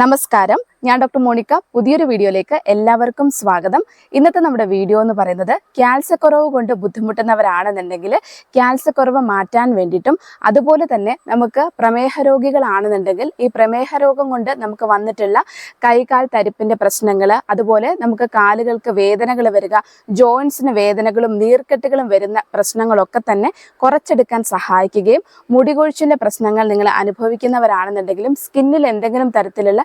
നമസ്കാരം. ഞാൻ doctor Monica പുതിയൊരു വീഡിയോയിലേക്ക് എല്ലാവർക്കും സ്വാഗതം. ഇന്നത്തെ നമ്മുടെ വീഡിയോ എന്ന് പറയുന്നത് ക്യാൽസ്യക്കുറവ് കൊണ്ട് ബുദ്ധിമുട്ടുന്നവരാണെന്നുണ്ടെങ്കിൽ ക്യാൽസ്യക്കുറവ് മാറ്റാൻ വേണ്ടിയിട്ടും അതുപോലെ തന്നെ നമുക്ക് പ്രമേഹ രോഗികളാണെന്നുണ്ടെങ്കിൽ ഈ പ്രമേഹ രോഗം കൊണ്ട് നമുക്ക് വന്നിട്ടുള്ള കൈകാൽ തരിപ്പിന്റെ പ്രശ്നങ്ങൾ അതുപോലെ നമുക്ക് കാലുകൾക്ക് വേദനകൾ വരിക ജോയിൻസിന് വേദനകളും നീർക്കെട്ടുകളും വരുന്ന പ്രശ്നങ്ങളൊക്കെ തന്നെ കുറച്ചെടുക്കാൻ സഹായിക്കുകയും മുടികൊഴിച്ചിന്റെ പ്രശ്നങ്ങൾ നിങ്ങൾ അനുഭവിക്കുന്നവരാണെന്നുണ്ടെങ്കിലും സ്കിന്നിൽ എന്തെങ്കിലും തരത്തിലുള്ള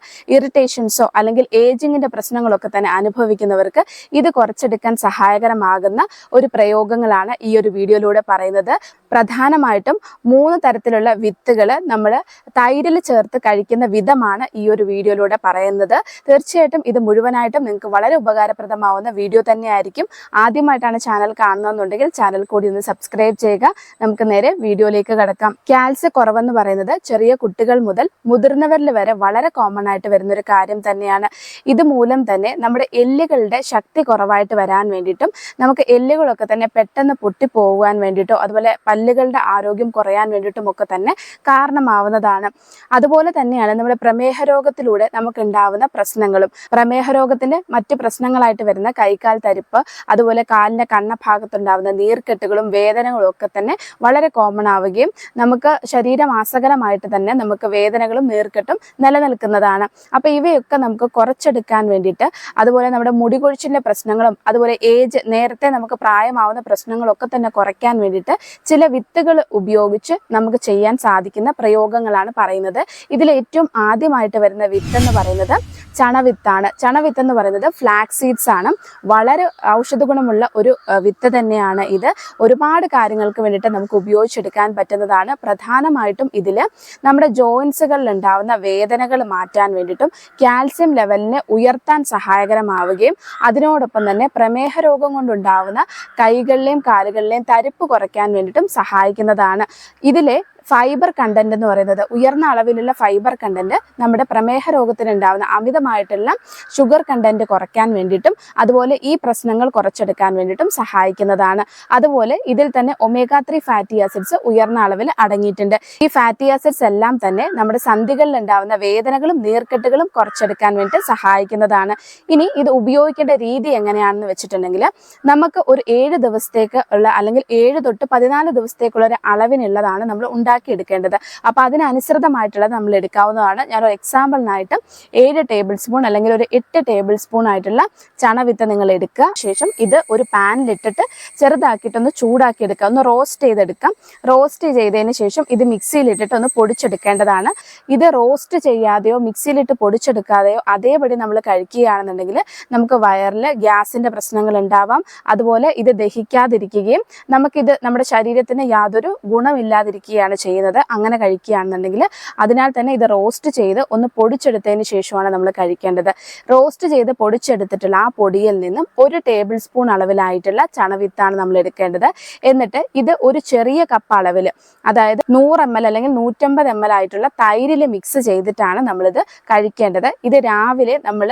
ഇറിറ്റേഷൻസോ അല്ലെങ്കിൽ ഏജിങ്ങിന്റെ പ്രശ്നങ്ങളൊക്കെ തന്നെ അനുഭവിക്കുന്നവർക്ക് ഇത് കുറച്ചെടുക്കാൻ സഹായകരമാകുന്ന ഒരു പ്രയോഗങ്ങളാണ് ഈ ഒരു വീഡിയോയിലൂടെ പറയുന്നത്. പ്രധാനമായിട്ടും മൂന്ന് തരത്തിലുള്ള വിത്തുകൾ നമ്മൾ തൈരിൽ ചേർത്ത് കഴിക്കുന്ന വിധമാണ് ഈ ഒരു വീഡിയോയിലൂടെ പറയുന്നത്. തീർച്ചയായിട്ടും ഇത് മുഴുവനായിട്ടും നിങ്ങൾക്ക് വളരെ ഉപകാരപ്രദമാവുന്ന വീഡിയോ തന്നെയായിരിക്കും. ആദ്യമായിട്ടാണ് ചാനൽ കാണുന്നതെന്നുണ്ടെങ്കിൽ ചാനൽ കൂടി ഒന്ന് സബ്സ്ക്രൈബ് ചെയ്യുക. നമുക്ക് നേരെ വീഡിയോയിലേക്ക് കടക്കാം. കാൽസ്യ കുറവെന്ന് പറയുന്നത് ചെറിയ കുട്ടികൾ മുതൽ മുതിർന്നവരിൽ വരെ വളരെ കോമൺ ആയിട്ട് വരുന്നൊരു കാര്യം തന്നെയാണ്. ഇത് മൂലം തന്നെ നമ്മുടെ എല്ലുകളുടെ ശക്തി കുറവായിട്ട് വരാൻ വേണ്ടിയിട്ടും നമുക്ക് എല്ലുകളൊക്കെ തന്നെ പെട്ടെന്ന് പൊട്ടിപ്പോകാൻ വേണ്ടിയിട്ടോ അതുപോലെ പല്ലുകളുടെ ആരോഗ്യം കുറയാൻ വേണ്ടിയിട്ടും ഒക്കെ തന്നെ കാരണമാവുന്നതാണ്. അതുപോലെ തന്നെയാണ് നമ്മുടെ പ്രമേഹ രോഗത്തിലൂടെ നമുക്ക് ഉണ്ടാവുന്ന പ്രശ്നങ്ങളും. പ്രമേഹ രോഗത്തിന്റെ മറ്റ് പ്രശ്നങ്ങളായിട്ട് വരുന്ന കൈകാൽ തരിപ്പ് അതുപോലെ കാലിന്റെ കണ്ണ ഭാഗത്തുണ്ടാവുന്ന നീർക്കെട്ടുകളും വേദനകളും ഒക്കെ തന്നെ വളരെ കോമൺ ആവുകയും നമുക്ക് ശരീരമാസകരമായിട്ട് തന്നെ നമുക്ക് വേദനകളും നീർക്കെട്ടും നിലനിൽക്കുന്നതാണ്. അപ്പൊ ഇവയൊക്കെ നമുക്ക് കുറച്ചെടുക്കാൻ വേണ്ടിയിട്ട് അതുപോലെ നമ്മുടെ മുടി കൊഴിച്ചിലിന്റെ പ്രശ്നങ്ങളും അതുപോലെ ഏജ് നേരത്തെ നമുക്ക് പ്രായമാവുന്ന പ്രശ്നങ്ങളൊക്കെ തന്നെ കുറയ്ക്കാൻ വേണ്ടിയിട്ട് ചില വിത്തുകൾ ഉപയോഗിച്ച് നമുക്ക് ചെയ്യാൻ സാധിക്കുന്ന പ്രയോഗങ്ങളാണ് പറയുന്നത്. ഇതിൽ ഏറ്റവും ആദ്യമായിട്ട് വരുന്ന വിത്ത് എന്ന് പറയുന്നത് ചണവിത്താണ്. ചണവിത്ത് എന്ന് പറയുന്നത് ഫ്ലാക്സ് സീഡ്സ് ആണ്. വളരെ ഔഷധഗുണമുള്ള ഒരു വിത്ത് തന്നെയാണ് ഇത്. ഒരുപാട് കാര്യങ്ങൾക്ക് വേണ്ടിയിട്ട് നമുക്ക് ഉപയോഗിച്ചെടുക്കാൻ പറ്റുന്നതാണ്. പ്രധാനമായിട്ടും ഇതിൽ നമ്മുടെ ജോയിൻസുകളിൽ ഉണ്ടാവുന്ന വേദനകൾ മാറ്റാൻ വേണ്ടിയിട്ടും കാൽസ്യം ലെവലിനെ ഉയർത്താൻ സഹായകരമാവുകയും അതിനോടൊപ്പം തന്നെ പ്രമേഹ രോഗം കൊണ്ടുണ്ടാവുന്ന കൈകളിലെയും കാലുകളിലെയും തരിപ്പ് കുറയ്ക്കാൻ വേണ്ടിയിട്ടും സഹായിക്കുന്നതാണ്. ഇതിലെ ഫൈബർ കണ്ടന്റ് എന്ന് പറയുന്നത് ഉയർന്ന അളവിലുള്ള ഫൈബർ കണ്ടന്റ് നമ്മുടെ പ്രമേഹ രോഗത്തിന് ഉണ്ടാവുന്ന അമിതമായിട്ടുള്ള ഷുഗർ കണ്ടന്റ് കുറയ്ക്കാൻ വേണ്ടിയിട്ടും അതുപോലെ ഈ പ്രശ്നങ്ങൾ കുറച്ചെടുക്കാൻ വേണ്ടിയിട്ടും സഹായിക്കുന്നതാണ്. അതുപോലെ ഇതിൽ തന്നെ ഒമേഗ ത്രീ ഫാറ്റി ആസിഡ്സ് ഉയർന്ന അളവിൽ അടങ്ങിയിട്ടുണ്ട്. ഈ ഫാറ്റി ആസിഡ്സ് എല്ലാം തന്നെ നമ്മുടെ സന്ധികളിൽ ഉണ്ടാവുന്ന വേദനകളും നീർക്കെട്ടുകളും കുറച്ചെടുക്കാൻ വേണ്ടി സഹായിക്കുന്നതാണ്. ഇനി ഇത് ഉപയോഗിക്കേണ്ട രീതി എങ്ങനെയാണെന്ന് വെച്ചിട്ടുണ്ടെങ്കിൽ നമുക്ക് ഒരു ഏഴ് ദിവസത്തേക്ക് ഉള്ള അല്ലെങ്കിൽ ഏഴ് തൊട്ട് പതിനാല് ദിവസത്തേക്കുള്ള ഒരു അളവിനുള്ളതാണ് നമ്മൾ ഉണ്ടാക്കിയെടുക്കേണ്ടത് അപ്പൊ അതിനനുസൃതമായിട്ടുള്ളത് നമ്മൾ എടുക്കാവുന്നതാണ്. ഞാൻ ഒരു എക്സാമ്പിളിനായിട്ട് ഏഴ് ടേബിൾ സ്പൂൺ അല്ലെങ്കിൽ ഒരു എട്ട് ടേബിൾ സ്പൂൺ ആയിട്ടുള്ള ചണവിത്ത് നിങ്ങൾ എടുക്കുക. ശേഷം ഇത് ഒരു പാനിലിട്ടിട്ട് ചെറുതാക്കിയിട്ടൊന്ന് ചൂടാക്കി എടുക്കുക ഒന്ന് റോസ്റ്റ് ചെയ്തെടുക്കാം. റോസ്റ്റ് ചെയ്തതിന് ശേഷം ഇത് മിക്സിയിലിട്ടിട്ട് ഒന്ന് പൊടിച്ചെടുക്കേണ്ടതാണ്. ഇത് റോസ്റ്റ് ചെയ്യാതെയോ മിക്സിയിലിട്ട് പൊടിച്ചെടുക്കാതെയോ അതേപടി നമ്മൾ കഴിക്കുകയാണെന്നുണ്ടെങ്കിൽ നമുക്ക് വയറിൽ ഗ്യാസിന്റെ പ്രശ്നങ്ങൾ ഉണ്ടാവാം. അതുപോലെ ഇത് ദഹിക്കാതിരിക്കുകയും നമുക്കിത് നമ്മുടെ ശരീരത്തിന് യാതൊരു ഗുണമില്ലാതിരിക്കുകയാണ് ചെയ്യുന്നത് അങ്ങനെ കഴിക്കുകയാണെന്നുണ്ടെങ്കിൽ അതിനാൽ തന്നെ ഇത് റോസ്റ്റ് ചെയ്ത് ഒന്ന് പൊടിച്ചെടുത്തതിന് ശേഷമാണ് നമ്മൾ കഴിക്കേണ്ടത്. റോസ്റ്റ് ചെയ്ത് പൊടിച്ചെടുത്തിട്ടുള്ള ആ പൊടിയിൽ നിന്നും ഒരു ടേബിൾ സ്പൂൺ അളവിലായിട്ടുള്ള ചണവിത്താണ് നമ്മൾ എടുക്കേണ്ടത്. എന്നിട്ട് ഇത് ഒരു ചെറിയ കപ്പ് അളവിൽ അതായത് നൂറ് എം എൽ അല്ലെങ്കിൽ നൂറ്റമ്പത് എം എൽ ആയിട്ടുള്ള തൈരിൽ മിക്സ് ചെയ്തിട്ടാണ് നമ്മളിത് കഴിക്കേണ്ടത്. ഇത് രാവിലെ നമ്മൾ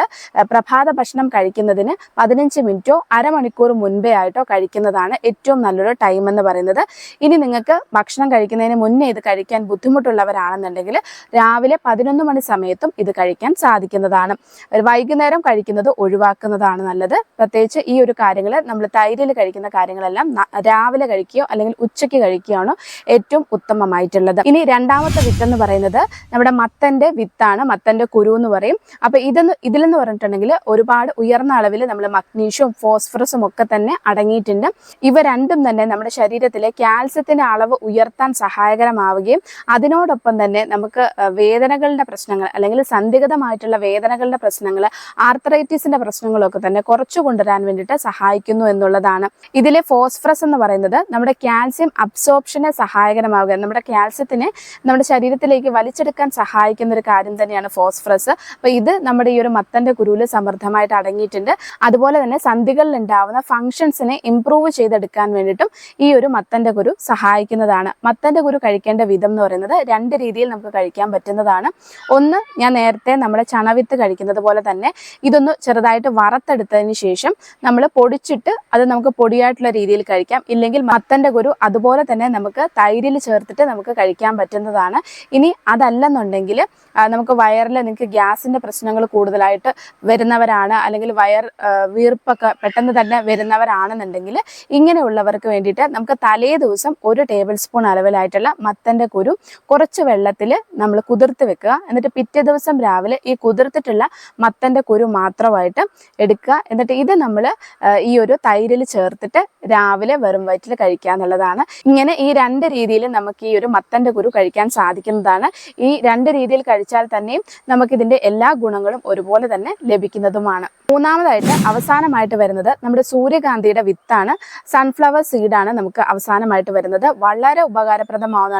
പ്രഭാത ഭക്ഷണം കഴിക്കുന്നതിന് പതിനഞ്ച് മിനിറ്റോ അരമണിക്കൂർ മുൻപേ ആയിട്ടോ കഴിക്കുന്നതാണ് ഏറ്റവും നല്ലൊരു ടൈം എന്ന് പറയുന്നത്. ഇനി നിങ്ങൾക്ക് ഭക്ഷണം കഴിക്കുന്നതിന് മുന്നേ ഇത് കഴിക്കാൻ ബുദ്ധിമുട്ടുള്ളവരാണെന്നുണ്ടെങ്കിൽ രാവിലെ പതിനൊന്ന് മണി സമയത്തും ഇത് കഴിക്കാൻ സാധിക്കുന്നതാണ്. വൈകുന്നേരം കഴിക്കുന്നത് ഒഴിവാക്കുന്നതാണ് നല്ലത്. പ്രത്യേകിച്ച് ഈ ഒരു കാര്യങ്ങൾ നമ്മൾ തൈരിൽ കഴിക്കുന്ന കാര്യങ്ങളെല്ലാം രാവിലെ കഴിക്കുകയോ അല്ലെങ്കിൽ ഉച്ചയ്ക്ക് കഴിക്കുകയാണോ ഏറ്റവും ഉത്തമമായിട്ടുള്ളത്. ഇനി രണ്ടാമത്തെ വിത്ത് എന്ന് പറയുന്നത് നമ്മുടെ മത്തന്റെ വിത്താണ്. മത്തന്റെ കുരു എന്ന് പറയും. അപ്പൊ ഇതെന്ന് ഇതിലെന്ന് പറഞ്ഞിട്ടുണ്ടെങ്കിൽ ഒരുപാട് ഉയർന്ന അളവിൽ നമ്മൾ മഗ്നീഷ്യവും ഫോസ്ഫറസും ഒക്കെ തന്നെ അടങ്ങിയിട്ടുണ്ട്. ഇവ രണ്ടും തന്നെ നമ്മുടെ ശരീരത്തിലെ കാൽസ്യത്തിന്റെ അളവ് ഉയർത്താൻ സഹായകരമാവുകയും അതിനോടൊപ്പം തന്നെ നമുക്ക് വേദനകളുടെ പ്രശ്നങ്ങൾ അല്ലെങ്കിൽ സന്ധിഗതമായിട്ടുള്ള വേദനകളുടെ പ്രശ്നങ്ങൾ ആർത്തറൈറ്റിസിന്റെ പ്രശ്നങ്ങളൊക്കെ തന്നെ കുറച്ചു കൊണ്ടുവരാൻ വേണ്ടിയിട്ട് സഹായിക്കുന്നു എന്നുള്ളതാണ്. ഇതിലെ ഫോസ്ഫറസ് എന്ന് പറയുന്നത് നമ്മുടെ കാൽസ്യം അബ്സോർപ്ഷനെ സഹായകരമാവുക നമ്മുടെ കാൽസ്യത്തിനെ നമ്മുടെ ശരീരത്തിലേക്ക് വലിച്ചെടുക്കാൻ സഹായിക്കുന്ന ഒരു കാര്യം തന്നെയാണ് ഫോസ്ഫറസ്. അപ്പൊ ഇത് നമ്മുടെ ഈ ഒരു മത്തന്റെ കുരുവിൽ സമൃദ്ധമായിട്ട് അടങ്ങിയിട്ടുണ്ട്. അതുപോലെ തന്നെ സന്ധികളിൽ ഉണ്ടാവുന്ന ഫങ്ഷൻസിനെ ഇംപ്രൂവ് ചെയ്തെടുക്കാൻ വേണ്ടിയിട്ടും ഈ ഒരു മത്തന്റെ കുരു സഹായിക്കുന്നതാണ്. മത്തന്റെ കുരു കഴിക്കേണ്ട വിധം എന്ന് പറയുന്നത് രണ്ട് രീതിയിൽ നമുക്ക് കഴിക്കാൻ പറ്റുന്നതാണ്. ഒന്ന് ഞാൻ നേരത്തെ നമ്മുടെ ചണവിത്ത് കഴിക്കുന്നത് പോലെ തന്നെ ഇതൊന്ന് ചെറുതായിട്ട് വറുത്തെടുത്തതിന് ശേഷം നമ്മൾ പൊടിച്ചിട്ട് അത് നമുക്ക് പൊടിയായിട്ടുള്ള രീതിയിൽ കഴിക്കാം. ഇല്ലെങ്കിൽ മത്തന്റെ കുരു അതുപോലെ തന്നെ നമുക്ക് തൈരിൽ ചേർത്തിട്ട് നമുക്ക് കഴിക്കാൻ പറ്റുന്നതാണ്. ഇനി അതല്ലെന്നുണ്ടെങ്കിൽ നമുക്ക് വയറിൽ നിങ്ങൾക്ക് ഗ്യാസിന്റെ പ്രശ്നങ്ങൾ കൂടുതലായിട്ട് വരുന്നവരാണ് അല്ലെങ്കിൽ വയർ വീർപ്പൊക്കെ പെട്ടെന്ന് തന്നെ വരുന്നവരാണെന്നുണ്ടെങ്കിൽ ഇങ്ങനെയുള്ളവർക്ക് വേണ്ടിയിട്ട് നമുക്ക് തലേ ദിവസം ഒരു ടേബിൾ സ്പൂൺ അളവിലായിട്ടുള്ള മത്തന്റെ കുരു കുറച്ച് വെള്ളത്തിൽ നമ്മൾ കുതിർത്ത് വെക്കുക. എന്നിട്ട് പിറ്റേ ദിവസം രാവിലെ ഈ കുതിർത്തിട്ടുള്ള മത്തന്റെ കുരു മാത്രമായിട്ട് എടുക്കുക. എന്നിട്ട് ഇത് നമ്മൾ ഈ ഒരു തൈരിൽ ചേർത്തിട്ട് രാവിലെ വെറും വയറ്റിൽ കഴിക്കുക എന്നുള്ളതാണ്. ഇങ്ങനെ ഈ രണ്ട് രീതിയിൽ നമുക്ക് ഈ ഒരു മത്തന്റെ കുരു കഴിക്കാൻ സാധിക്കുന്നതാണ്. ഈ രണ്ട് രീതിയിൽ കഴിച്ചാൽ തന്നെയും നമുക്കിതിന്റെ എല്ലാ ഗുണങ്ങളും ഒരുപോലെ തന്നെ ലഭിക്കുന്നതുമാണ്. മൂന്നാമതായിട്ട് അവസാനമായിട്ട് വരുന്നത് നമ്മുടെ സൂര്യകാന്തിയുടെ വിത്താണ്. സൺഫ്ലവർ സീഡാണ് നമുക്ക് അവസാനമായിട്ട് വരുന്നത്. വളരെ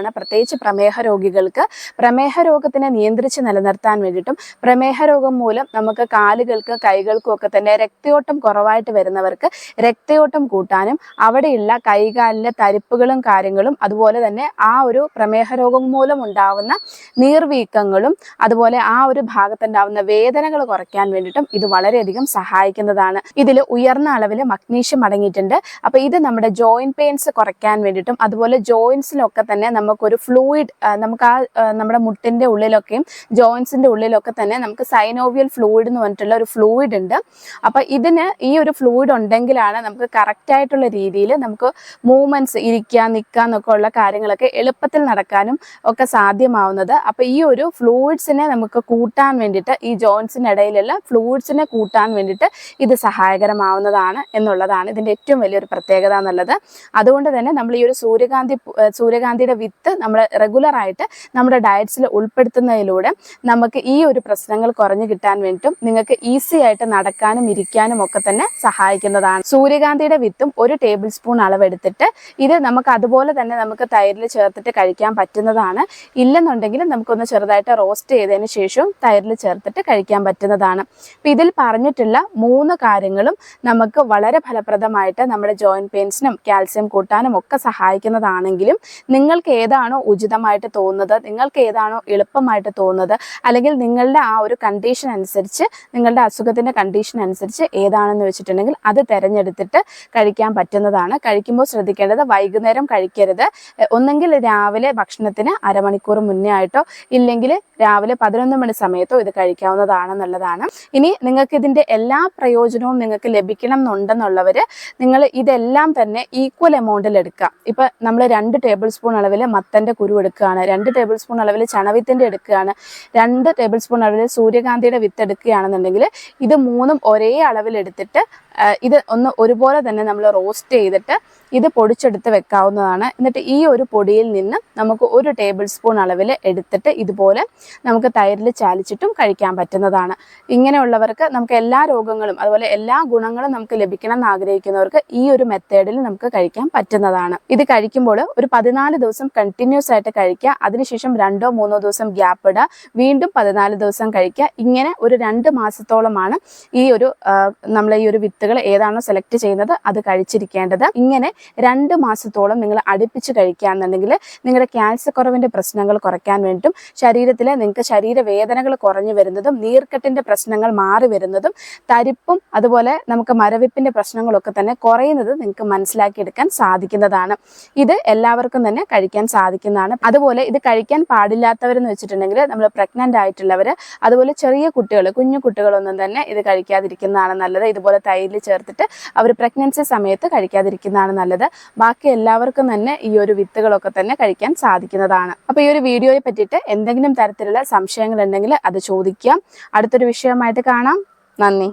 ഉപകാരപ്രദമാവുന്നതാണ് പ്രത്യേകിച്ച് പ്രമേഹ രോഗികൾക്ക് പ്രമേഹ രോഗത്തിനെ നിയന്ത്രിച്ച് നിലനിർത്താൻ വേണ്ടിയിട്ടും പ്രമേഹ രോഗം മൂലം നമുക്ക് കാലുകൾക്ക് കൈകൾക്കും ഒക്കെ തന്നെ രക്തയോട്ടം കുറവായിട്ട് വരുന്നവർക്ക് രക്തയോട്ടം കൂട്ടാനും അവിടെയുള്ള കൈകാലിലെ തരിപ്പുകളും കാര്യങ്ങളും അതുപോലെ തന്നെ ആ ഒരു പ്രമേഹ രോഗം മൂലം ഉണ്ടാവുന്ന നീർവീക്കങ്ങളും അതുപോലെ ആ ഒരു ഭാഗത്തുണ്ടാവുന്ന വേദനകൾ കുറയ്ക്കാൻ വേണ്ടിയിട്ടും ഇത് വളരെയധികം സഹായിക്കുന്നതാണ്. ഇതിൽ ഉയർന്ന അളവിൽ മഗ്നീഷ്യം അടങ്ങിയിട്ടുണ്ട്. അപ്പൊ ഇത് നമ്മുടെ ജോയിന്റ് പെയിൻസ് കുറയ്ക്കാൻ വേണ്ടിയിട്ടും അതുപോലെ ജോയിൻസിലൊക്കെ തന്നെ നമുക്കൊരു ഫ്ലൂയിഡ് നമുക്ക് ആ നമ്മുടെ മുട്ടിന്റെ ഉള്ളിലൊക്കെയും ജോയിൻസിന്റെ ഉള്ളിലൊക്കെ തന്നെ നമുക്ക് സൈനോവിയൽ ഫ്ലൂയിഡ് എന്ന് പറഞ്ഞിട്ടുള്ള ഒരു ഫ്ലൂയിഡ് ഉണ്ട്. അപ്പോൾ ഇതിന് ഈ ഒരു ഫ്ലൂയിഡ് ഉണ്ടെങ്കിലാണ് നമുക്ക് കറക്റ്റായിട്ടുള്ള രീതിയിൽ നമുക്ക് മൂവ്മെന്റ്സ് ഇരിക്കുക നിൽക്കുക എന്നൊക്കെ ഉള്ള കാര്യങ്ങളൊക്കെ എളുപ്പത്തിൽ നടക്കാനും ഒക്കെ സാധ്യമാവുന്നത്. അപ്പോൾ ഈ ഒരു ഫ്ലൂയിഡ്സിനെ നമുക്ക് കൂട്ടാൻ വേണ്ടിയിട്ട് ഈ ജോയിൻസിനിടയിലുള്ള ഫ്ലൂയിഡ്സിനെ കൂട്ടാൻ വേണ്ടിയിട്ട് ഇത് സഹായകരമാവുന്നതാണ് എന്നുള്ളതാണ് ഇതിന്റെ ഏറ്റവും വലിയൊരു പ്രത്യേകത എന്നുള്ളത്. അതുകൊണ്ട് തന്നെ നമ്മൾ ഈ ഒരു സൂര്യകാന്തി സൂര്യകാന്തിയുടെ വിത്ത് നമ്മൾ റെഗുലർ ആയിട്ട് നമ്മുടെ ഡയറ്റ്സിൽ ഉൾപ്പെടുത്തുന്നതിലൂടെ നമുക്ക് ഈ ഒരു പ്രശ്നങ്ങൾ കുറഞ്ഞു കിട്ടാൻ വേണ്ടിയിട്ടും നിങ്ങൾക്ക് ഈസി ആയിട്ട് നടക്കാനും ഇരിക്കാനും ഒക്കെ തന്നെ സഹായിക്കുന്നതാണ്. സൂര്യകാന്തിയുടെ വിത്തും ഒരു ടേബിൾ സ്പൂൺ അളവെടുത്തിട്ട് ഇത് നമുക്ക് അതുപോലെ തന്നെ നമുക്ക് തൈരിൽ ചേർത്തിട്ട് കഴിക്കാൻ പറ്റുന്നതാണ്. ഇല്ലെന്നുണ്ടെങ്കിൽ നമുക്കൊന്ന് ചെറുതായിട്ട് റോസ്റ്റ് ചെയ്തതിന് ശേഷവും തൈരിൽ ചേർത്തിട്ട് കഴിക്കാൻ പറ്റുന്നതാണ്. അപ്പം ഇതിൽ പറഞ്ഞിട്ടുള്ള മൂന്ന് കാര്യങ്ങളും നമുക്ക് വളരെ ഫലപ്രദമായിട്ട് നമ്മുടെ ജോയിന്റ് പെയിൻസിനും കാൽസ്യം കൂട്ടാനും ഒക്കെ സഹായിക്കുന്നതാണെങ്കിലും നിങ്ങൾക്ക് ഏതാണോ ഉചിതമായിട്ട് തോന്നുന്നത് നിങ്ങൾക്ക് ഏതാണോ എളുപ്പമായിട്ട് തോന്നുന്നത് അല്ലെങ്കിൽ നിങ്ങളുടെ ആ ഒരു കണ്ടീഷൻ അനുസരിച്ച് നിങ്ങളുടെ അസുഖത്തിന്റെ കണ്ടീഷൻ അനുസരിച്ച് ഏതാണെന്ന് വെച്ചിട്ടുണ്ടെങ്കിൽ അത് തിരഞ്ഞെടുത്തിട്ട് കഴിക്കാൻ പറ്റുന്നതാണ്. കഴിക്കുമ്പോൾ ശ്രദ്ധിക്കേണ്ടത് വൈകുന്നേരം കഴിക്കരുത്. ഒന്നെങ്കിൽ രാവിലെ ഭക്ഷണത്തിന് അരമണിക്കൂർ മുന്നേ ആയിട്ടോ ഇല്ലെങ്കിൽ രാവിലെ പതിനൊന്ന് മണി സമയത്തോ ഇത് കഴിക്കാവുന്നതാണെന്നുള്ളതാണ്. ഇനി നിങ്ങൾക്ക് ഇതിന്റെ എല്ലാ പ്രയോജനവും നിങ്ങൾക്ക് ലഭിക്കണം എന്നുണ്ടെന്നുള്ളവർ നിങ്ങൾ ഇതെല്ലാം തന്നെ ഈക്വൽ എമൗണ്ടിൽ എടുക്കുക. ഇപ്പം നമ്മൾ രണ്ട് ടേബിൾ സ്പൂൺ അളവിൽ മത്തന്റെ കുരു എടുക്കുകയാണ്. രണ്ട് ടേബിൾ സ്പൂൺ അളവിൽ ചണവിത്തിന്റെ എടുക്കുകയാണ്. രണ്ട് ടേബിൾ സ്പൂൺ അളവിൽ സൂര്യകാന്തിയുടെ വിത്ത് എടുക്കുകയാണെന്നുണ്ടെങ്കിൽ ഇത് മൂന്നും ഒരേ അളവിൽ എടുത്തിട്ട് ഇത് ഒന്ന് ഒരുപോലെ തന്നെ നമ്മൾ റോസ്റ്റ് ചെയ്തിട്ട് ഇത് പൊടിച്ചെടുത്ത് വെക്കാവുന്നതാണ്. എന്നിട്ട് ഈ ഒരു പൊടിയിൽ നിന്ന് നമുക്ക് ഒരു ടേബിൾ സ്പൂൺ അളവിൽ എടുത്തിട്ട് ഇതുപോലെ നമുക്ക് തൈരിൽ ചാലിച്ചിട്ടും കഴിക്കാൻ പറ്റുന്നതാണ്. ഇങ്ങനെയുള്ളവർക്ക് നമുക്ക് എല്ലാ രോഗങ്ങളും അതുപോലെ എല്ലാ ഗുണങ്ങളും നമുക്ക് ലഭിക്കണം എന്ന് ആഗ്രഹിക്കുന്നവർക്ക് ഈ ഒരു മെത്തേഡിൽ നമുക്ക് കഴിക്കാൻ പറ്റുന്നതാണ്. ഇത് കഴിക്കുമ്പോൾ ഒരു പതിനാല് ദിവസം കണ്ടിന്യൂസ് ആയിട്ട് കഴിക്കുക അതിനുശേഷം രണ്ടോ മൂന്നോ ദിവസം ഗ്യാപ്പ് ഇടുക വീണ്ടും പതിനാല് ദിവസം കഴിക്കുക. ഇങ്ങനെ ഒരു രണ്ട് മാസത്തോളമാണ് ഈ ഒരു നമ്മൾ ഈ ഒരു വിത്തുകൾ ഏതാണോ സെലക്ട് ചെയ്യുന്നത് അത് കഴിച്ചിരിക്കേണ്ടത്. ഇങ്ങനെ രണ്ട് മാസത്തോളം നിങ്ങൾ അടുപ്പിച്ച് കഴിക്കുകയാണെന്നുണ്ടെങ്കിൽ നിങ്ങളുടെ ക്യാൻസർ കുറവിന്റെ പ്രശ്നങ്ങൾ കുറയ്ക്കാൻ വേണ്ടിയിട്ടും ശരീരത്തിൽ നിങ്ങൾക്ക് ശരീരവേദനകൾ കുറഞ്ഞു വരുന്നതും നീർക്കെട്ടിന്റെ പ്രശ്നങ്ങൾ മാറി വരുന്നതും തരിപ്പും അതുപോലെ നമുക്ക് മരവിപ്പിന്റെ പ്രശ്നങ്ങളൊക്കെ തന്നെ കുറയുന്നത് നിങ്ങൾക്ക് മനസ്സിലാക്കിയെടുക്കാൻ സാധിക്കുന്നതാണ്. ഇത് എല്ലാവർക്കും തന്നെ കഴിക്കാൻ സാധിക്കുന്നതാണ്. അതുപോലെ ഇത് കഴിക്കാൻ പാടില്ലാത്തവരെന്ന് വെച്ചിട്ടുണ്ടെങ്കിൽ നമ്മൾ പ്രഗ്നന്റ് ആയിട്ടുള്ളവർ അതുപോലെ ചെറിയ കുട്ടികൾ കുഞ്ഞു കുട്ടികളൊന്നും തന്നെ ഇത് കഴിക്കാതിരിക്കുന്നതാണ് നല്ലത്. ഇതുപോലെ തൈരിൽ ചേർത്തിട്ട് അവർ പ്രഗ്നൻസി സമയത്ത് കഴിക്കാതിരിക്കുന്നതാണ് നല്ലത്. ബാക്കി എല്ലാവർക്കും തന്നെ ഈ ഒരു വിത്തുകളൊക്കെ തന്നെ കഴിക്കാൻ സാധിക്കുന്നതാണ്. അപ്പോൾ ഈ ഒരു വീഡിയോയെ പറ്റിയിട്ട് എന്തെങ്കിലും തരത്തിലുള്ള സംശയങ്ങൾ ഉണ്ടെങ്കിൽ അത് ചോദിക്കാം. അടുത്തൊരു വിഷയമായിട്ട് കാണാം. നന്ദി.